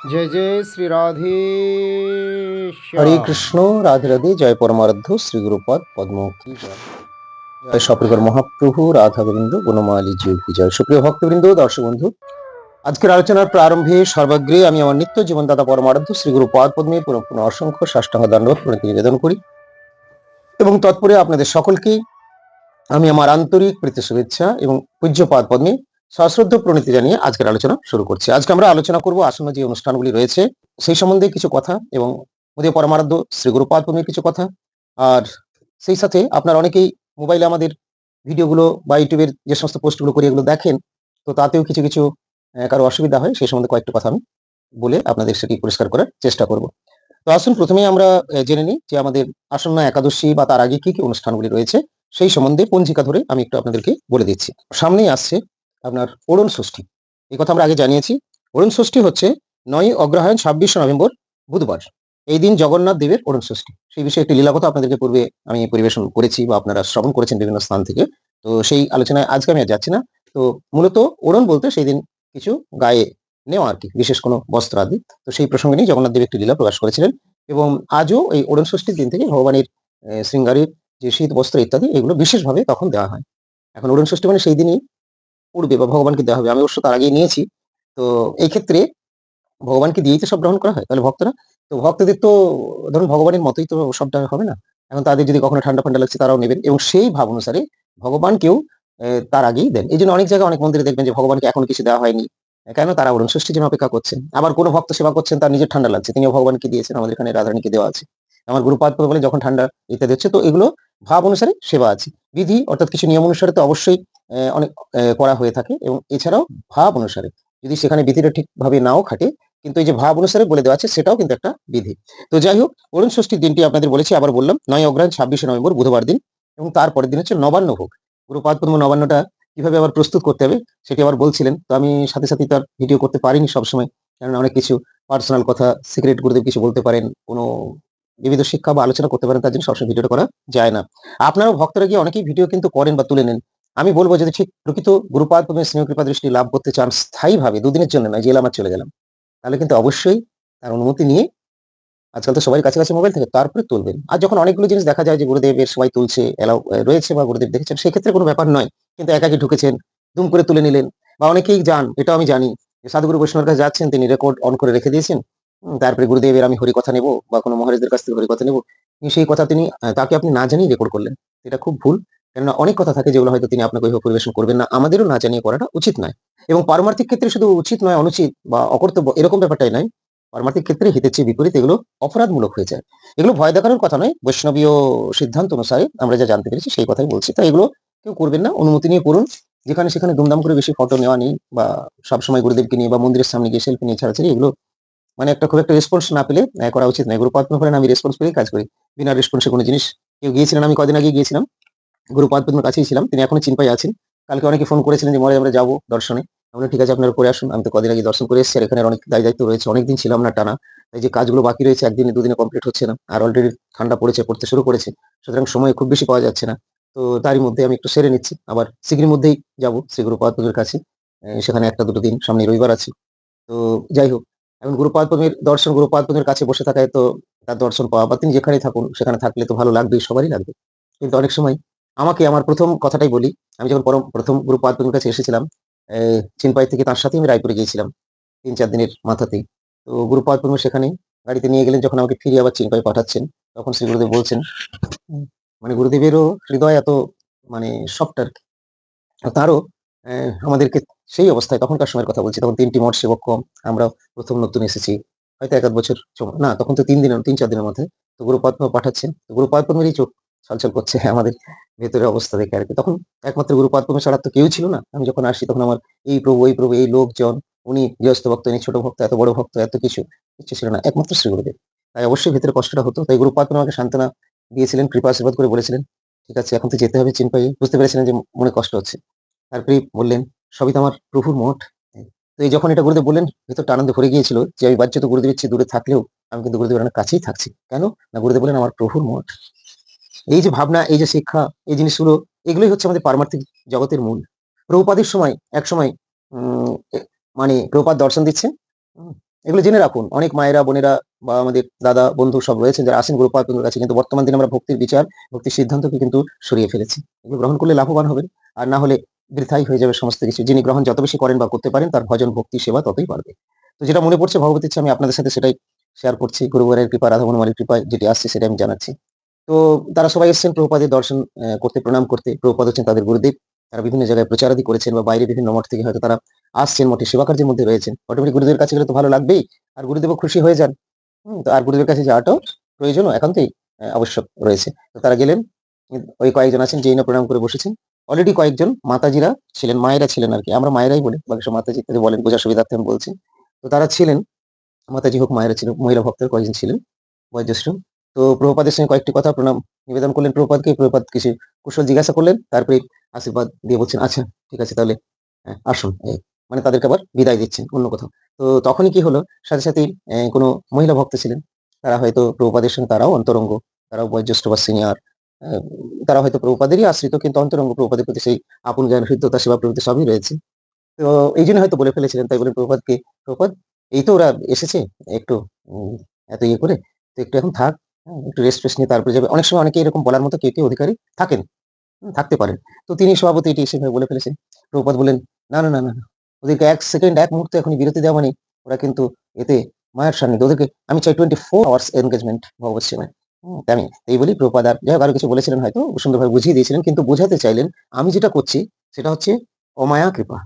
জয় জয় শ্রী রাধে হরে কৃষ্ণ, রাধে রাধে, জয় পরমারাধ্য, শ্রী গুরুপদ পদ্মমুক্তি জয়। সপ্রকার মহাপ্রভু, রাধা গোবিন্দ, গুণমালী জীব বিজয় সুপ্রিয় ভক্তবৃন্দ, দর্শক বন্ধু, আজকের আলোচনার প্রারম্ভে সর্বাগ্রে আমি আমার নিত্য জীবনদাতা পরমারাধ্য, শ্রী গুরুপদ পদ্মে পুনঃপুন অসংখ্য সাষ্টাঙ্গ দণ্ডবোধ প্রণীতি নিবেদন করি। এবং তৎপরে আপনাদের সকলকে আমি আমার আন্তরিক প্রীতি শুভেচ্ছা এবং পূজ্যপাদ পদ্মে সশ্রদ্ধ প্রণতি জানিয়ে আজকের আলোচনা শুরু করছি। আজকে আমরা আলোচনা করব আসন্ন যে অনুষ্ঠানগুলি রয়েছে, সেই সম্বন্ধে কিছু কথা এবং মোদী পরমারাধ্য শ্রী গুরুপাদ কিছু কথা। আর সেই সাথে আপনারা অনেকেই মোবাইলে আমাদের ভিডিওগুলো বা ইউটিউবের যে সমস্ত পোস্টগুলো করি এগুলো দেখেন, তো তাতেও কিছু কিছু কারও অসুবিধা হয়, সেই সম্বন্ধে কয়েকটা কথা আমি বলে আপনাদের সেটি পরিষ্কার করার চেষ্টা করব। তো আসুন প্রথমেই আমরা জেনে নিই যে আমাদের আসন্ন একাদশী বা তার আগে কি কি অনুষ্ঠানগুলি রয়েছে, সেই সম্বন্ধে পঞ্জিকা ধরে আমি একটু আপনাদেরকে বলে দিচ্ছি। সামনেই আসছে আপনার অরুণ ষষ্ঠী। এই কথা আমরা আগে জানিয়েছি। অরুণ ষষ্ঠী হচ্ছে নয় অগ্রহায়ণ ছাব্বিশে নভেম্বর বুধবার। এই দিন জগন্নাথ দেবের অরুণ ষষ্ঠী। সেই বিষয়ে একটি লীলা কথা আপনাদেরকে পূর্বে আমি পরিবেশন করেছি বা আপনারা শ্রবণ করেছেন বিভিন্ন স্থান থেকে। তো সেই আলোচনায় আজকে আমি আর যাচ্ছি না। তো মূলত ওরণ বলতে সেই দিন কিছু গায়ে নেওয়া আর কি, বিশেষ কোনো বস্ত্র আদি। তো সেই প্রসঙ্গে নিয়ে জগন্নাথ দেব একটি লীলা প্রকাশ করেছিলেন এবং আজও এই ওরণ ষষ্ঠীর দিন থেকে ভগবানের শৃঙ্গারের যে শীত বস্ত্র ইত্যাদি, এগুলো বিশেষভাবে তখন দেওয়া হয়। এখন অরুণ ষষ্ঠী মানে সেই দিনই পূর্বে বা ভগবানকে দেওয়া হবে। আমি অবশ্য তার আগেই নিয়েছি। তো এই ক্ষেত্রে ভগবানকে দিয়েই তো সব গ্রহণ করা হয়, তাহলে ভক্তরা? তো ভক্তদের তো, ধরুন ভগবানের মতোই তো সবটা হবে না। এখন তাদের যদি কখনো ঠান্ডা ফান্ডা লাগছে তারাও নেবেন এবং সেই ভাব অনুসারে ভগবানকেও তার আগেই দেন। এই জন্য অনেক জায়গায় অনেক মন্দিরে দেখবেন যে ভগবানকে এখন কিছু দেওয়া হয়নি। কেন? তারা অরুণ ষষ্ঠীর জন্য অপেক্ষা করছেন। আবার কোনো ভক্ত সেবা করছেন, তার নিজের ঠান্ডা লাগছে। তিনিও ভগবানকে দিয়েছেন, আমাদের এখানে রাধারানীকে দেওয়া আছে। আমার গুরুপাদ বলে যখন ঠান্ডা ইত্যাদি হচ্ছে, তো এগুলো ভাব অনুসারে সেবা আছে। বিধি অর্থাৎ কিছু নিয়ম অনুসারে তো অবশ্যই অনেক করা হয়ে থাকে এবং এছাড়াও ভাব অনুসারে। যদি সেখানে বিধিটা ঠিকভাবে নাও খাটে, কিন্তু এই যে ভাব অনুসারে বলে দেওয়া আছে, সেটাও কিন্তু একটা বিধি। তো যাই হোক, অরুণ ষষ্ঠীর দিনটি আপনাদের বলেছি, আবার বললাম, নয় অগ্রহায়ণ, ছাব্বিশে নভেম্বর, বুধবার দিন এবং তারপরের দিন হচ্ছে নবান্ন ভোগ। গুরুপাদ পদ্ম নবান্নটা কীভাবে আবার প্রস্তুত করতে হবে, সেটি আবার বলছিলেন। তো আমি সাথে সাথে তার ভিডিও করতে পারিনি সবসময় কারণ অনেক কিছু পার্সোনাল কথা, সিক্রেট গুরুদেব কিছু বলতে পারেন, কোনো বিবিধ শিক্ষা বা আলোচনা করতে পারেন, তার জন্য সবসময় ভিডিওটা করা যায় না। আপনারাও ভক্তরা গিয়ে অনেকেই ভিডিও কিন্তু করেন বা তুলে নেন। আমি বলব যদি ঠিক প্রকৃত গুরুপাদ পদ্মের স্নেহ কৃপা দৃষ্টি লাভ করতে চান স্থায়ীভাবে, দুদিনের জন্য নয় জেলামার চলে গেলাম, তাহলে কিন্তু অবশ্যই তার অনুমতি নিয়ে আজকাল তো সবাই কাছে কাছে মোবাইল থেকে তারপরে তুলবেন। আর যখন অনেকগুলো জিনিস দেখা যায় যে গুরুদেবের সবাই তুলছে, এলাও রয়েছে বা গুরুদেব দেখেছেন, সেক্ষেত্রে কোনো ব্যাপার নয়। কিন্তু একাকি ঢুকেছেন, দুম করে তুলে নিলেন, বা অনেকেই যান, এটাও আমি জানি সাধুগুরু বৈষ্ণবের কাছে যাচ্ছেন, তিনি রেকর্ড অন করে রেখে দিয়েছেন তারপরে গুরুদেবের আমি হরিকথা নেব বা কোনো মহারাজদের কাছ থেকে হরিকথা নেব সেই কথা তিনি তাকে আপনি না জানিয়ে রেকর্ড করলেন। এটা খুব ভুল, কেননা অনেক কথা থাকে যেগুলো হয়তো তিনি আপনাকে ওইভাবে পরিবেশন করবেন না। আমাদেরও না জানিয়ে করাটা উচিত নয়। এবং পারমার্থিক ক্ষেত্রে শুধু উচিত নয়, অনুচিত বা অকর্তব্য এরকম ব্যাপারটাই নয়। পারমার্থিক ক্ষেত্রে হিতের চেয়ে বিপরীত এগুলো অপরাধমূলক হয়ে যায়। এগুলো ভয় দেখানোর কথা নয়, বৈষ্ণবীয় সিদ্ধান্ত অনুসারে আমরা যা জানতে পেরেছি সেই কথাই বলছি। তাই এগুলো কেউ করবেন না, অনুমতি নিয়ে করুন। যেখানে সেখানে দুমদাম করে বেশি ফটো নেওয়া নেই বা সবসময় গুরুদেবকে নিয়ে বা মন্দিরের সামনে গিয়ে সেলফি নিয়ে ছাড়াছাড়ি এগুলো মানে একটা খুব একটা রেসপন্স না পেলে করা উচিত নয়। গুরু পদ্ম করেন আমি রেসপন্স পেলেই কাজ করি। বিনা রেসপন্সে কোনো জিনিস, কেউ গিয়েছিলেন, আমি কদিন আগে গিয়েছিলাম। গুরু পদ্মের কাছেই ছিলাম, তিনি এখনও চিনপাই আছেন। কালকে অনেকে ফোন করেছিলেন যে, মরে আমরা যাব দর্শনে। আমরা ঠিক আছে, আপনারা করে আসুন। আমি তো কদিন আগে দর্শন করে এসেছি আর এখানে অনেক দায় দায়িত্ব রয়েছে। অনেকদিন ছিলাম না টানা। এই যে কাজগুলো বাকি রয়েছে, একদিনে দুদিনে কমপ্লিট হচ্ছে না। আর অলরেডি ঠান্ডা পড়েছে, পড়তে শুরু করেছে। সুতরাং সময় খুব বেশি পাওয়া যাচ্ছে না। তো তারই মধ্যে আমি একটু সেরে নিচ্ছি। আবার শীঘ্রের মধ্যেই যাব শ্রী গুরু কাছে। সেখানে একটা দুটো দিন সামনে রবিবার আছে। তো যাই হোক এখন গুরুপাদ পদ্মের দর্শন গুরুপাদ পদ্মের কাছে বসে থাকায় তো তার দর্শন পাওয়া বা তিনি যেখানেই থাকুন, সেখানে থাকলে তো ভালো লাগবেই, সবারই লাগবে। কিন্তু অনেক সময় আমাকে আমার প্রথম কথাটাই বলি, আমি যখন পরম, প্রথম গুরুপাদ পদ্মের কাছে এসেছিলাম চিনপাই থেকে তার সাথে আমি রায়পুরে গিয়েছিলাম তিন চার দিনের মাথাতেই। তো গুরুপাদ পদ্ম সেখানে গাড়িতে নিয়ে গেলেন, যখন আমাকে ফিরিয়ে আবার চিনপাই পাঠাচ্ছেন, তখন শ্রী গুরুদেব বলছেন মানে গুরুদেবেরও হৃদয় এত মানে সফট আর কি। তারও আমাদেরকে সেই অবস্থায় তখনকার সময়ের কথা বলছি, তখন তিনটি মঠ সেবক কম আমরা প্রথম নতুন এসেছি। হয়তো এক বছর না, তখন তো তিন দিনের, তিন চার দিনের মধ্যে তো গুরু গুরুপাদ পাঠাচ্ছেন। গুরুপাদ পদ্মেরই চোখ ছলছল করছে আমাদের ভেতরের অবস্থা দেখে আর কি। তখন একমাত্র গুরুপাদ পদ্ম ছাড়া তো কেউ ছিল না। আমি যখন আসি তখন আমার এই প্রভু ওই প্রভু, এই লোকজন, উনি গৃহস্থ ভক্ত, ইনি ছোট ভক্ত, এত বড় ভক্ত, এত কিছু কিছু ছিল না, একমাত্র শ্রী গুরুদেব। তাই অবশ্যই ভেতরে কষ্টটা হতো। তাই গুরুপাদ পদ্ম আমাকে সান্ত্বনা দিয়েছিলেন, কৃপা আশীর্বাদ করে বলেছিলেন, ঠিক আছে, এখন তো যেতে হবে চিনপাই বুঝতে পেরেছিলেন যে মনে কষ্ট হচ্ছে। তারপরে বললেন, সবই তো আমার প্রভুর মঠ। তো এই যখন এটা গুরুদেব বললেন, ভেতরটা আনন্দে ভরে গিয়েছিল যে আমি বাহ্য তো গুরুদেবের চেয়ে দূরে থাকলেও আমি কিন্তু গুরুদেবের অনেক কাছেই থাকছি। কেন? না, গুরুদেব বলেন আমার প্রভুর মঠ। এই যে ভাবনা, এই যে শিক্ষা, এই জিনিসগুলো, এগুলোই হচ্ছে আমাদের পারমার্থিক জগতের মূল। প্রভুপাদের সময়, এক সময় মানে প্রভুপাদ দর্শন দিচ্ছেন। এগুলো জেনে রাখুন। অনেক মায়েরা, বোনেরা বা আমাদের দাদা, বন্ধু সব রয়েছেন যারা আসেন গুরুপাদ কাছে, কিন্তু বর্তমান দিনে আমরা ভক্তির বিচার, ভক্তির সিদ্ধান্তকে কিন্তু সরিয়ে ফেলেছি। এগুলো গ্রহণ করলে লাভবান হবেন। আর না হলে বৃথাই হয়ে যাবে সমস্ত কিছু। যিনি গ্রহণ যত বেশি করেন বা করতে পারেন, তার ভজন, ভক্তি, সেবা ততই বাড়বে। তো যেটা মনে পড়ছে ভগবতীর আমি আপনাদের সাথে সেটাই শেয়ার করছি। গুরুবারের কৃপা, রাধা হনুমানের কৃপায় যেটি আসছে সেটা আমি জানাচ্ছি। তো তারা সবাই এসেছেন প্রভুপাদের দর্শন করতে, প্রণাম করতে। প্রভুপাদ হচ্ছেন তাদের গুরুদেব। তারা বিভিন্ন জায়গায় প্রচারাদি করেছেন বা বাইরে বিভিন্ন মঠ থেকে হয়তো তারা আসছেন, মঠে সেবা কার্যের মধ্যে রয়েছেন। অটোমেটিক গুরুদেবের কাছে গেলে তো ভালো লাগবেই। আর গুরুদেবও খুশি হয়ে যান। তো আর গুরুদেবের কাছে যাওয়াটাও প্রয়োজন একান্তই আবশ্যক রয়েছে। তো তারা গেলেন। ওই কয়েকজন আছেন, যেই না প্রণাম করে বসেছেন। অলরেডি কয়েকজন মাতাজিরা ছিলেন মায়েরা ছিলেন আর কি। আমরা মায়েরাই বলি বাকি সব মাতাজি বলেন বোঝার সুবিধার্থে আমি বলছি। তো তারা ছিলেন মাতাজি হোক মায়েরা ছিল মহিলা ভক্তের কয়েকজন ছিলেন বয়োজ্যেষ্ঠ। তো প্রভুপাদের সঙ্গে কয়েকটি কথা প্রণাম নিবেদন করলেন প্রভুপাদকে প্রভুপাদ কিছু কুশল জিজ্ঞাসা করলেন তারপরে আশীর্বাদ দিয়ে বলছেন আচ্ছা ঠিক আছে তাহলে হ্যাঁ, আসুন মানে তাদেরকে আবার বিদায় দিচ্ছেন অন্য কোথাও। তো তখনই কি হলো সাথে সাথে কোনো মহিলা ভক্ত ছিলেন তারা হয়তো প্রভুপাদের সঙ্গে তারাও অন্তরঙ্গ তারাও বয়োজ্যেষ্ঠ বা সিনিয়র তারা হয়তো প্রভুপাদেরই আশ্রিত কিন্তু অন্তরঙ্গ প্রভুপাদের প্রতি সেই আপন জ্ঞান হৃদ্যতা সেবা প্রভৃতি সবই রয়েছে। তো এই জন্য হয়তো বলে ফেলেছিলেন তাই বলে প্রভুপাদকে প্রভুপাদ এই তো ওরা এসেছে একটু এত ইয়ে করে তো একটু এখন থাক হ্যাঁ, একটু রেস্ট ফেস্ট নিয়ে তারপরে যাবে। অনেক সময় অনেকে এরকম বলার মতো কেউ কেউ অধিকারী থাকেন থাকতে পারেন। তো তিনি সভাপতি এটি সেভাবে বলে ফেলেছেন। প্রভুপাদ বলেন না না না না ওদেরকে এক সেকেন্ড এক মুহূর্তে এখনই বিরতি দেওয়া মানে ওরা কিন্তু এতে মায়ের সান্নিধ্য ওদেরকে আমি চাই টোয়েন্টি ফোর আওয়ার্স এনগেজমেন্ট ভগবত সেবায়। আমি এই বলি প্রপাদার যাই হোক, আরও কিছু বলেছিলেন হয়তো, সুন্দরভাবে বুঝিয়ে দিয়েছিলেন, কিন্তু বোঝাতে চাইলেন, আমি যেটা করছি, সেটা হচ্ছে অমায়া কৃপা।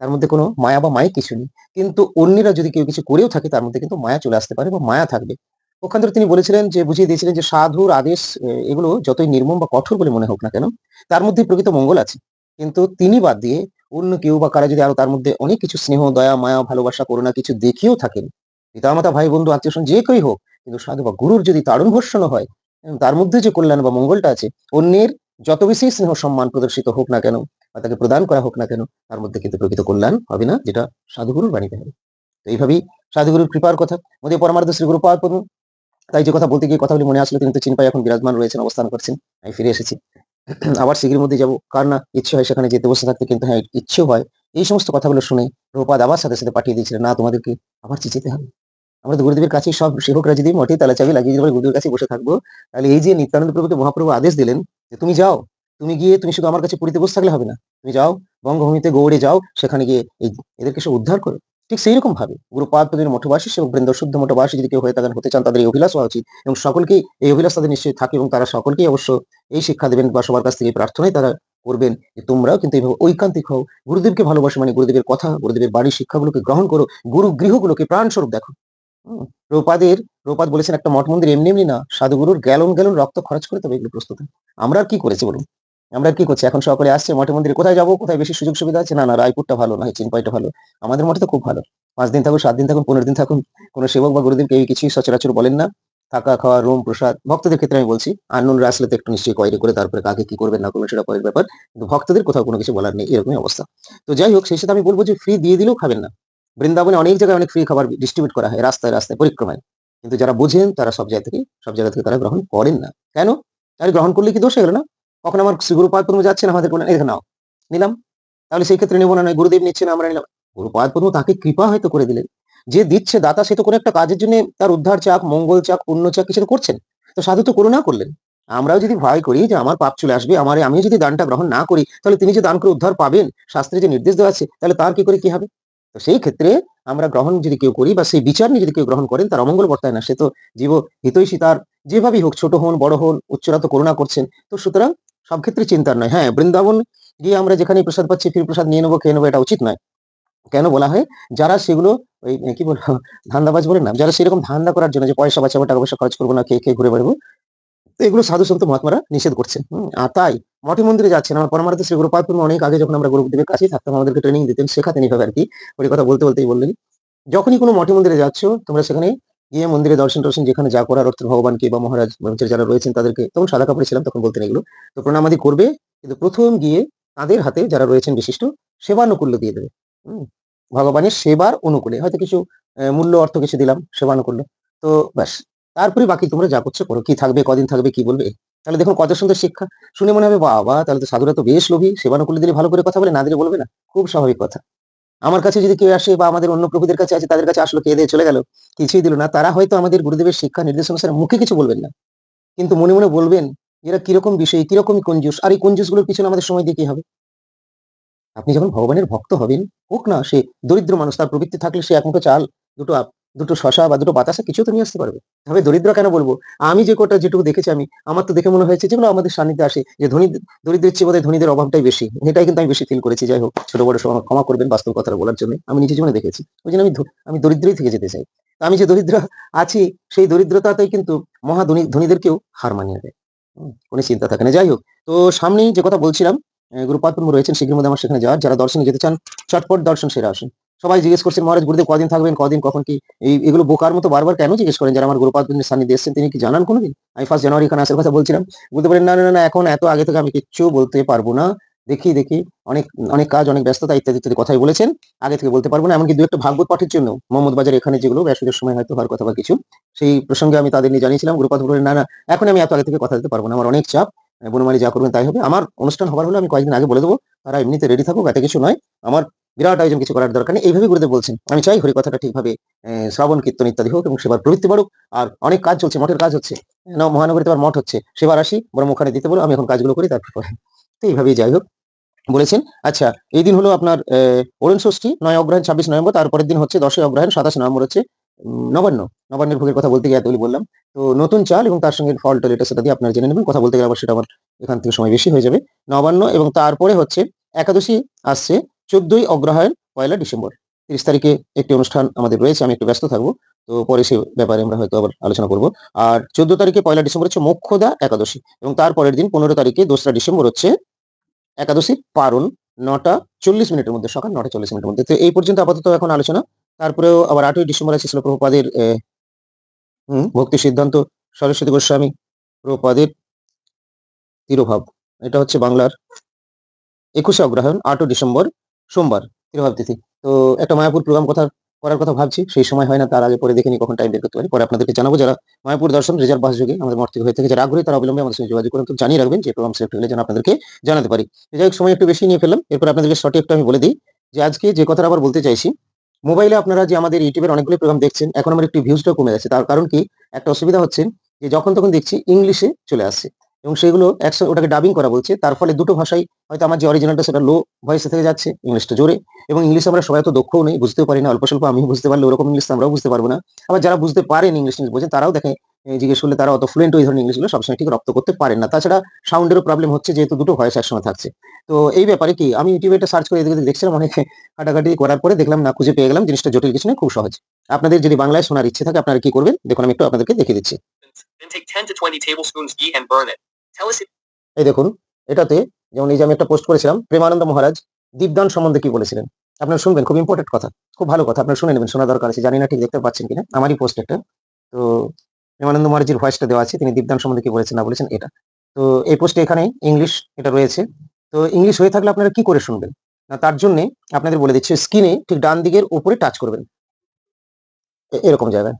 তার মধ্যে কোনো মায়া বা মায় কিছু নেই। কিন্তু অন্যরা যদি কেউ কিছু করেও থাকে, তার মধ্যে কিন্তু মায়া চলে আসতে পারে বা মায়া থাকবে। পক্ষান্তরে তিনি বলেছিলেন যে, বুঝিয়ে দিয়েছিলেন যে, সাধুর আদেশ এগুলো যতই নির্মম বা কঠোর বলে মনে হোক না কেন, তার মধ্যে প্রকৃত মঙ্গল আছে। কিন্তু তিনি বাদ দিয়ে অন্য কেউ বা কারা যদি আরও তার মধ্যে অনেক কিছু স্নেহ, দয়া, মায়া, ভালোবাসা, করুণা কিছু দেখিয়েও থাকেন, পিতামাতা, ভাই, বন্ধু আত্মীয় যে কেউই হোক কিন্তু সাধু বা গুরুর যদি তারুণ ভর্ষণ হয় তার মধ্যে যে কল্যাণ বা মঙ্গলটা আছে, অন্যের যত বেশি স্নেহ সম্মান প্রদর্শিত হোক না কেন, বা তাকে প্রদান করা হোক না কেন, তার মধ্যে কিন্তু প্রকৃত কল্যাণ হবে না, যেটা সাধুগুরুর বাণীতে হবে। তো এইভাবেই সাধুগুরুর কৃপার কথা মোদী পরমার্থ শ্রী গুরু পদ্ম তাই যে কথা বলতে গিয়ে কথাগুলি মনে আসলো, তিনি তো চিনপাই এখন বিরাজমান রয়েছেন, অবস্থান করছেন, আমি ফিরে এসেছি। আবার শিগির মধ্যে যাব। কার না ইচ্ছে হয় সেখানে যেতে, বসে থাকতে, কিন্তু হ্যাঁ ইচ্ছেও হয়। এই সমস্ত কথাগুলো শুনে রূপাদ আবার সাথে সাথে পাঠিয়ে দিয়েছিলেন, না, তোমাদেরকে আবার যেতে হবে। আমরা তো গুরুদেবের কাছে সব সেবকরা যদি মঠে তালা চাবি লাগিয়ে আমরা গুরুদেবের কাছে বসে থাকব। তাহলে এই যে নিত্যানন্দ প্রভুকে মহাপ্রভু আদেশ দিলেন যে তুমি যাও, তুমি গিয়ে তুমি শুধু আমার কাছে পুরীতে বসে থাকলে হবে না। তুমি যাও, বঙ্গভূমিতে গৌড়ে যাও, সেখানে গিয়ে এই এদেরকে সব উদ্ধার করো। ঠিক সেই রকম ভাবে গুরুপাদ মঠবাসী এবং বৃন্দ, শুদ্ধ মঠবাসী যদি কেউ হয়ে থাকেন, হতে চান তাদের এই অভিলাষ হওয়া উচিত এবং সকলকেই এই অভিলাষ তাদের নিশ্চয়ই থাকে এবং তারা সকলকেই অবশ্য এই শিক্ষা দেবেন বা সবার কাছ থেকে প্রার্থনাই তারা করবেন যে তোমরাও কিন্তু এইভাবে ঐকান্তিক হও। গুরুদেবকে ভালোবাসো মানে গুরুদেবের কথা, গুরুদেবের বাড়ির শিক্ষাগুলোকে গ্রহণ করো। গুরু গৃহগুলোকে প্রাণস্বরূপ দেখো। হুম, প্রপাদের প্রপাদ বলেছেন একটা মঠ মন্দির এমনি এমনি না সাধুগুরুর গ্যালন গ্যালন রক্ত খরচ করে তবে এগুলো প্রস্তুত। আমরা কি করেছি বলুন? আমরা কি করছি? এখন সকলে আসছে মঠে মন্দিরে কোথায় যাব? কোথায় বেশি সুযোগ সুবিধা আছে? না না রায়পুরটা ভালো না চিনপাইটা ভালো। আমাদের মঠে তো খুব ভালো। পাঁচ দিন থাকুন সাত দিন থাকুন পনেরো দিন থাকুন কোনো সেবক বা গুরুদেব কেউ কিছুই সচরাচর বলেন না। থাকা খাওয়া রুম প্রসাদ ভক্তদের ক্ষেত্রে আমি বলছি আননুনরা আসলে তো একটু নিশ্চয়ই কয়রি করে তারপরে কাকে কি করবেন না করবেন সেটা পরের ব্যাপার। কিন্তু ভক্তদের কোথাও কোনো কিছু বলার নেই এরকমই অবস্থা। তো যাই হোক সেই সাথে আমি বলব যে ফ্রি দিয়ে দিলেও খাবেন না। বৃন্দাবনে অনেক জায়গায় অনেক ফ্রি খাবার ডিস্ট্রিবিউট করা হয়, রাস্তায় রাস্তায়, পরিক্রমায়। কিন্তু যারা বোঝেন, তারা সব জায়গা থেকে, সব জায়গা থেকে তারা গ্রহণ করেন না। কেন? তাহলে গ্রহণ করলে কি দোষ হয়ে গেল না? কখন আমার শ্রী গুরুপাদ পদ্ম যাচ্ছেন আমাদের বলেন দেখো নাও, নিলাম। তাহলে সেই ক্ষেত্রে নেব না, নয়, গুরুদেব নিচ্ছেন আমরা নিলাম। গুরুপাদ পদ্ম তাকে কৃপা হয়তো করে দিলেন। যে দিচ্ছে দাতা, সে তো কোনো একটা কাজের জন্য তার উদ্ধার চাক, মঙ্গল চাক, পুণ্য চাক, কিছু করছেন। তো সাধু তো করুণা করলেন। আমরাও যদি ভয় করি যে আমার পাপ চলে আসবে, আমার, আমিও যদি দানটা গ্রহণ না করি, তাহলে তিনি যে দান করে উদ্ধার পাবেন, শাস্ত্রে যে নির্দেশ দেওয়া আছে, তাহলে তার কি করে কি হবে? তো সেই ক্ষেত্রে আমরা গ্রহণ যদি কেউ করি বা সেই বিচার নিয়ে যদি কেউ গ্রহণ করেন, তার অমঙ্গল বর্তায় না। সে তো জীব হিতৈষী, তার যেভাবেই হোক, ছোট হন, বড় হন, উচ্চরা তো করুণা করছেন। তো সুতরাং সব ক্ষেত্রে চিন্তার নয়। হ্যাঁ বৃন্দাবন গিয়ে আমরা যেখানে প্রসাদ পাচ্ছি ফির প্রসাদ নিয়ে নেব, খেয়ে নেব, এটা উচিত নয়। কেন বলা হয়? যারা সেগুলো ওই কি বলব, ধান্দাবাজ বলে না যারা সেরকম ধান্দা করার জন্য যে পয়সা বাঁচাবো টাকা পয়সা খরচ করব না, খেয়ে খেয়ে ঘুরে বেড়াবো, তো এগুলো সাধু সন্ত মহাত্মারা নিষেধ করছেন। আর তাই মঠে মন্দিরে যাচ্ছেন আমার পরমার্থ শ্রী পূর্ণ অনেক আগে যখন আমরা গুরুদেবের কাছেই থাকতাম আমাদেরকে ট্রেনিং দিতেন শেখাতেন এইভাবে আর কি। ওই কথা বলতে বলতেই বললেন। যখনই কোনো মঠে মন্দিরে যাচ্ছ তোমরা সেখানে গিয়ে মন্দিরে দর্শন টর্শন যেখানে যা করার অর্থ ভগবানকে বা মহারাজ যারা রয়েছেন তাদেরকে তখন সাদা কাপড়ে ছিলাম তখন বলতেন এগুলো। তো প্রণামাদি করবে কিন্তু প্রথম গিয়ে তাদের হাতে যারা রয়েছেন বিশিষ্ট সেবানুকূল্য দিয়ে দেবে। হুম, ভগবানের সেবার অনুকূলে। হয়তো কিছু মূল্য অর্থ কিছু দিলাম সেবানুকূল্য। তো ব্যাস তারপরে বাকি তোমরা যা করছ করো। কি থাকবে কদিন থাকবে কি বলবে? তাহলে দেখুন কত সুন্দর শিক্ষা। শুনে মনে হবে, বাবা, তাহলে তো সাধুরা তো বেশ লোভী। সেবানুকূল্য দিলে ভালো করে কথা বলে, না দিলে বলবে না। খুব স্বাভাবিক কথা। আমার কাছে যদি কেউ আসে বা আমাদের অন্য প্রভুদের কাছে আছে তাদের কাছে আসলো, কে দিয়ে চলে গেল, কিছুই দিল না। তারা হয়তো আমাদের গুরুদেবের শিক্ষা নির্দেশ অনুসারে মুখে কিছু বলবেন না। কিন্তু মনে মনে বলবেন, এরা কীরকম বিষয়, কীরকম কঞ্জুস, আর এই কঞ্জুসগুলোর পিছনে আমাদের সময় দিয়ে কি হবে? আপনি যখন ভগবানের ভক্ত হবেন, হোক না, সে দরিদ্র মানুষ, তার প্রবৃত্তি থাকলে সে এক মুঠো চাল, দুটো দুটো শশা বা দুটো বাতাসা কিছু তো নিয়ে আসতে পারবে। তবে দরিদ্র কেন বলব? আমি যে কটা যেটুকু দেখেছি আমি আমার তো দেখে মনে হয়েছে যেগুলো আমাদের সান্নিধ্যে আসে যে ধনী দরিদ্রের চেয়ে বোধহয় ধনীদের অভাবটাই বেশি। এটাই কিন্তু আমি বেশি ফিল করেছি। যাই হোক ছোট বড় সব ক্ষমা করবেন বাস্তব কথাটা বলার জন্য। আমি নিজের জীবনে দেখেছি। ওই জন্য আমি আমি দরিদ্রই থেকে যেতে চাই। আমি যে দরিদ্র আছি সেই দরিদ্রতাতেই কিন্তু মহা ধনী ধনীদেরকেও হার মানিয়ে দেয় কোনো চিন্তা থাকে না। যাই হোক তো সামনেই যে কথা বলছিলাম আহ, রয়েছেন শীঘ্র মধ্যে আমার সেখানে যাওয়ার। যারা দর্শনে যেতে চান চটপট দর্শন সেরা আসুন। সবাই জিজ্ঞেস করছেন মহারাজ গুরুদেব কদিন থাকবেন কদিন কখন কি? এই এগুলো বোকার মতো বারবার কেন জিজ্ঞেস করেন? যারা আমার গুরুপাদ সান্নিধ্যে এসেছেন তিনি কি জানান কোনোদিন? আমি ফার্স্ট জানুয়ারি এখানে আসার কথা বলছিলাম। বলতে পারেন না না না, এখন এত আগে থেকে আমি কিচ্ছু বলতে পারব না। দেখি দেখি অনেক অনেক কাজ অনেক ব্যস্ততা ইত্যাদি ইত্যাদি কথাই বলেছেন। আগে থেকে বলতে পারব না এমনকি দু একটা ভাগবত পাঠের জন্য মোহাম্মদ বাজার এখানে যেগুলো ব্যাসুদের সময় হয়তো হওয়ার কথা বা কিছু সেই প্রসঙ্গে আমি তাদের নিয়ে জানিয়েছিলাম। গুরুপাদ বললেন না না এখন আমি এত আগে থেকে কথা দিতে পারব না আমার অনেক চাপ। আহ, বনমালী যা করবেন তাই হবে। আমার অনুষ্ঠান হবার হলে আমি কয়েকদিন আগে বলে দেবো তারা এমনিতে রেডি থাকুক এত কিছু নয়। আমার বিরাট আয়োজন কিছু করার দরকার নেই। এইভাবে গুরুদেব বলছেন। আমি চাই হরি কথাটা ঠিকভাবে শ্রাবণ, কীর্তন ইত্যাদি হোক এবং সেবার প্রবৃত্তি বাড়ুক। আর অনেক কাজ চলছে, মঠের কাজ হচ্ছে। মহানগরীতে আবার মঠ হচ্ছে। সেবার আসি, বরং ওখানে দিতে বলো, আমি এখন কাজগুলো করি, তারপর পরে। তো এইভাবেই যাই হোক। বলেছেন আচ্ছা এই দিন হলো আপনার অরুণ ষষ্ঠী, নয় অগ্রহায়ণ, ছাব্বিশ নভেম্বর, তারপরের দিন হচ্ছে দশই অগ্রহায়ণ, সাতাশ নভেম্বর হচ্ছে নবান্ন। নবান্নের ভোগের কথা বলতে গিয়ে এতগুলি বললাম। তো নতুন চাল এবং তার সঙ্গে ফল টল এটা সেটা দিয়ে আপনারা জেনে নেবেন। কথা বলতে গেলে আবার সেটা আমার এখান থেকে সময় বেশি হয়ে যাবে। নবান্ন এবং তারপরে হচ্ছে একাদশী আসছে। চোদ্দই অগ্রহায়ণ, পয়লা ডিসেম্বর। তিরিশ তারিখে একটি অনুষ্ঠান আমাদের রয়েছে, আমি একটু ব্যস্ত থাকব, তো পরে সে ব্যাপারে আমরা হয়তো আবার আলোচনা করব। আর চোদ্দ তারিখে পয়লা ডিসেম্বর হচ্ছে মোক্ষদা একাদশী এবং তারপরের দিন পনেরো তারিখে দোসরা ডিসেম্বর হচ্ছে একাদশীর পারণ, নটা চল্লিশ মিনিটের মধ্যে, সকাল নটা চল্লিশ মিনিটের মধ্যে। তো এই পর্যন্ত আপাতত এখন আলোচনা। তারপরেও আবার আটই ডিসেম্বর আছে ছিল প্রভুপাদের ভক্তি সিদ্ধান্ত, সরস্বতী গোস্বামী প্রভুপাদের তিরোভাব। এটা হচ্ছে বাংলার একুশে অগ্রহায়ণ, আটই ডিসেম্বর। সোমবার তিরোভাব তিথি তো একটা মায়াপুর প্রোগ্রাম কথা, করার কথা ভাবছি, সেই সময় হয় না, তার আগে পরে দেখে নি কখন টাইম বের করতে পারি। পরে আপনাদেরকে জানাব যারা মায়াপুর দর্শন রেজাল্ট বাস যোগে আমাদের মঠ হয়ে থেকে, যারা আগ্রহী, তারা অবিলম্বে আমাদের সঙ্গে যোগাযোগ করুন। তো জানিয়ে রাখবেন যে প্রোগ্রাম সিলেক্ট হলে যেন আপনাদেরকে জানাতে পারি। যাই হোক, সময় একটু বেশি নিয়ে ফেললাম। এরপর আপনাদেরকে সঠিক একটু আমি বলে দিই যে আজকে যে কথাটা আবার বলতে চাইছি মোবাইলে আপনারা যে আমাদের ইউটিউবের অনেকগুলো প্রোগ্রাম দেখছেন, এখন আমার একটু ভিউজটাও কমে যাচ্ছে তার কারণ কি? একটা অসুবিধা হচ্ছে যে যখন তখন দেখছি ইংলিশে চলে আসছে। এবং সেগুলো একসাথে ওটাকে ডাবিং করা বলছে। তার ফলে দুটো ভাষাই হয়তো আমার যে অরিজিনালটা সেটা লো ভয়েসে থেকে যাচ্ছে, ইংলিশটা জোরে। এবং ইংলিশ আমরা সবাই তো দক্ষও নেই, বুঝতেও পারি না, অল্প স্বল্প আমি বুঝতে পারলে ওরকম ইংলিশ আমরাও বুঝতে পারব না। আবার যারা বুঝতে পারেন ইংলিশ বোঝেন তারাও দেখে জিজ্ঞেস করলে তারা অত ফ্লুয়েন্ট ওই ধরনের ইংলিশগুলো সবসময় ঠিক রপ্ত করতে পারেন না। তাছাড়া সাউন্ডেরও প্রবলেম হচ্ছে, যেহেতু দুটো ভয়েস একসঙ্গে থাকছে। তো এই ব্যাপারে কি, আমি ইউটিউবে এটা সার্চ করে এদিকে দেখছিলাম, অনেক কাটাকাটি করার পরে দেখলাম না, খুঁজে পেয়ে গেলাম, জিনিসটা জটিল কিছু নয় খুব সহজ। আপনাদের যদি বাংলায় শোনার ইচ্ছে থাকে, আপনারা কি করবেন? দেখুন, আমি একটু আপনাদেরকে দেখিয়ে দিচ্ছি। Then take 10 to 20 tablespoons ghee and burn it. এই দেখুন, এটাতে যেমন এই যে আমি একটা পোস্ট করেছিলাম, প্রেমানন্দ মহারাজ দীপদান সম্বন্ধে কি বলেছিলেন? আপনারা শুনবেন, খুব ইম্পর্টেন্ট কথা, খুব ভালো কথা, আপনারা শুনে নেবেন, শোনা দরকার আছে, জানি না ঠিক দেখতে পাচ্ছেন কিনা, আমারই পোস্ট একটা। তো প্রেমানন্দ মহারাজের ভয়েসটা দেওয়া আছে, তিনি দীপদান সম্বন্ধে কি বলেছেন, না বলেছেন, এটা। তো এই পোস্টে এখানে ইংলিশ এটা রয়েছে। তো ইংলিশ হয়ে থাকলে আপনারা কি করে শুনবেন? না, তার জন্য আপনাদের বলে দিচ্ছি স্ক্রিনে ঠিক ডান দিকের উপরে টাচ করবেন। এরকম জায়গায়।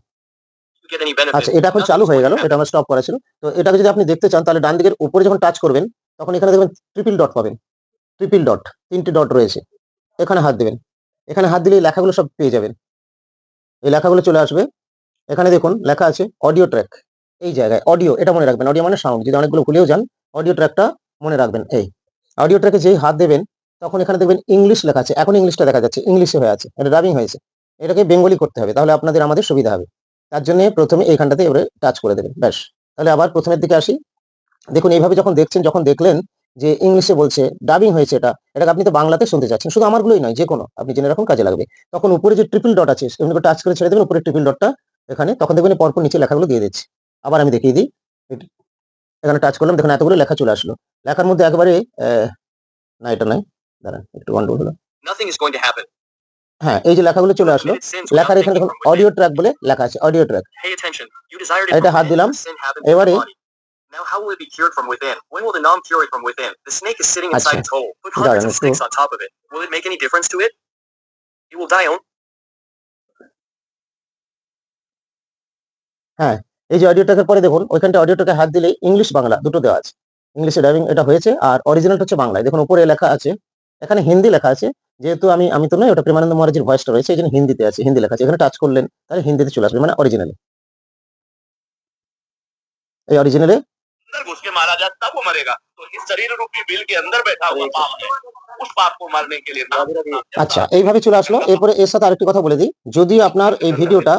আচ্ছা এটা এখন চালু হয়ে গেল এটা আমার স্টপ করা ছিল তো এটাকে যদি আপনি দেখতে চান তাহলে ডান দিকের উপরে যখন টাচ করবেন তখন এখানে দেখবেন ট্রিপল ডট পাবেন। ট্রিপল ডট তিনটে ডট রয়েছে। এখানে হাত দেবেন। এখানে হাত দিলে লেখাগুলো সব পেয়ে যাবেন। এই লেখাগুলো চলে আসবে। এখানে দেখুন লেখা আছে অডিও ট্র্যাক এই জায়গায় অডিও এটা মনে রাখবেন। অডিও মানে সাউন্ড যদি অনেকগুলো ভুলেও যান অডিও ট্র্যাকটা মনে রাখবেন। এই অডিও ট্র্যাকে যেই হাত দেবেন তখন এখানে দেখবেন ইংলিশ লেখা আছে। এখন ইংলিশটা দেখা যাচ্ছে। ইংলিশে হয়ে আছে। এটা ডাবিং হয়েছে। এটাকে বেঙ্গলি করতে হবে। তাহলে আপনাদের আমাদের সুবিধা হবে। তার জন্য প্রথমে এইখানটাতে এবারে টাচ করে দেবেন, ব্যাস। তাহলে আবার প্রথমের দিকে আসি। দেখুন, এইভাবে যখন দেখছেন, যখন দেখলেন যে ইংলিশে বলছে ডাবিং হয়েছে এটা। এটাকে আপনি তো বাংলাতে শুনতে চাচ্ছেন। শুধু আমারগুলোই নয়, যে কোনো। আপনি জেনে রাখুন, কাজে লাগবে। তখন উপরে যে ট্রিপল ডট আছে এমনি টাচ করে ছেড়ে দেবেন, উপরে ট্রিপল ডটটা এখানে, তখন দেখবেন পরপর নিচে লেখাগুলো দিয়ে দিচ্ছি। আবার আমি দেখিয়ে দিই। এখানে টাচ করলাম, দেখুন, এতগুলো লেখা চলে আসলো। লেখার মধ্যে একবারে না, এটা নাই দাঁড়ান, একটু গন্ডগোল হলো। হ্যাঁ এই যে লেখাগুলো চলে আসলো লেখার এখানে দেখুন অডিও ট্র্যাক বলে লেখা আছে অডিও ট্র্যাক এটা হাত দিলাম। এবারে. Now how will it be cured from within? When will the numb cure it from within? The snake is sitting inside আচ্ছা। its hole. Put hundreds of sticks on top of it. Will it make any difference to it? It will die on এই যে audio ট্র্যাকের পরে দেখুন ওইখানটা audio ট্র্যাকে হাত দিলে ইংলিশ বাংলা দুটো দেওয়া আছে ইংলিশে ডাইভিং এটা হয়েছে আর অরিজিনালটা হচ্ছে বাংলায় দেখুন উপরে লেখা আছে এখানে হিন্দি লেখা আছে যেহেতু আমি আমি তো নয় ওটা প্রেমানন্দ মহারাজের ভয়েসটা রয়েছে এই জন্য হিন্দিতে আছে হিন্দি লেখা আছে এখানে টাচ করলেন তাহলে হিন্দিতে চলে আসবে মানে অরিজিনালে এই অরিজিনালে अंदर घुस के मारा जाए तब वो मरेगा तो इस शरीर रूपी बिल के अंदर बैठा हुआ पाप है उस पाप को मारने के लिए नाम- नाम- আচ্ছা এইভাবে চলে আসলো এরপরে এর সাথে আরেকটি কথা বলে দিই যদি আপনার এই ভিডিওটা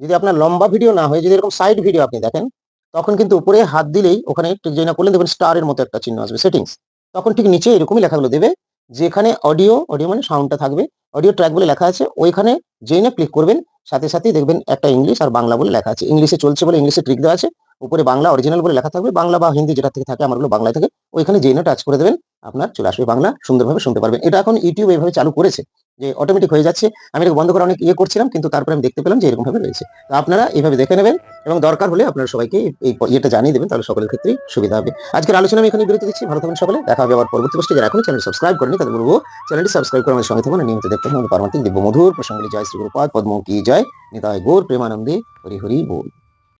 যদি আপনার লম্বা ভিডিও না হয় যদি এরকম সাইড ভিডিও আপনি দেখেন তখন কিন্তু উপরে হাত দিলেই ওখানে ঠিক যেই না করলেন দেখবেন স্টারের মতো একটা চিহ্ন আসবে সেটিংস তখন ঠিক নিচে এরকমই লেখাগুলো দেবে যেখানে অডিও অডিও মানে সাউন্ডটা থাকবে। অডিও ট্র্যাক বলে লেখা আছে, ওইখানে যেই না ক্লিক করবেন, সাথে সাথেই দেখবেন একটা ইংলিশ আর বাংলা বলে লেখা আছে। ইংলিশে চলছে বলে ইংলিশে ট্রিক দেওয়া আছে। উপরে বাংলা অরিজিনাল বলে লেখা থাকবে, বাংলা বা হিন্দি যেটা থেকে থাকে, আমারগুলো বাংলায় থাকে, ওইখানে যেই না টাচ করে দেবেন, আপনার চলে আসবে বাংলা, সুন্দরভাবে শুনতে পারবেন। এটা এখন ইউটিউব এইভাবে চালু করেছে, যে অটোমেটিক হয়ে যাচ্ছে। আমি এটাকে বন্ধ করে অনেক ইয়ে করছিলাম, কিন্তু তারপরে আমি দেখতে পেলাম যে এরকম ভাবে রয়েছে। তো আপনারা এইভাবে দেখে নেবেন এবং দরকার হলে আপনারা সবাইকে এই- ইয়েটা জানিয়ে দেবেন, তাহলে সকলের ক্ষেত্রেই সুবিধা হবে। আজকের আলোচনা আমি এখানে বিরতি দিচ্ছি, ভালো থাকবেন সকলে, দেখা হবে আবার পরবর্তী পোস্টে যারা এখনও চ্যানেল সাবস্ক্রাইব করেনি তাদের বলব চ্যানেলটি সাবস্ক্রাইব করে আমাদের সঙ্গে থাকুন নিয়মিত দেখতে হবে পারমান্তিক দিব্য মধুর প্রসঙ্গে জয় শ্রী গুরুপাদ পদ্ম কি জয় নিতায় গৌর, প্রেমানন্দে, হরি হরি বল।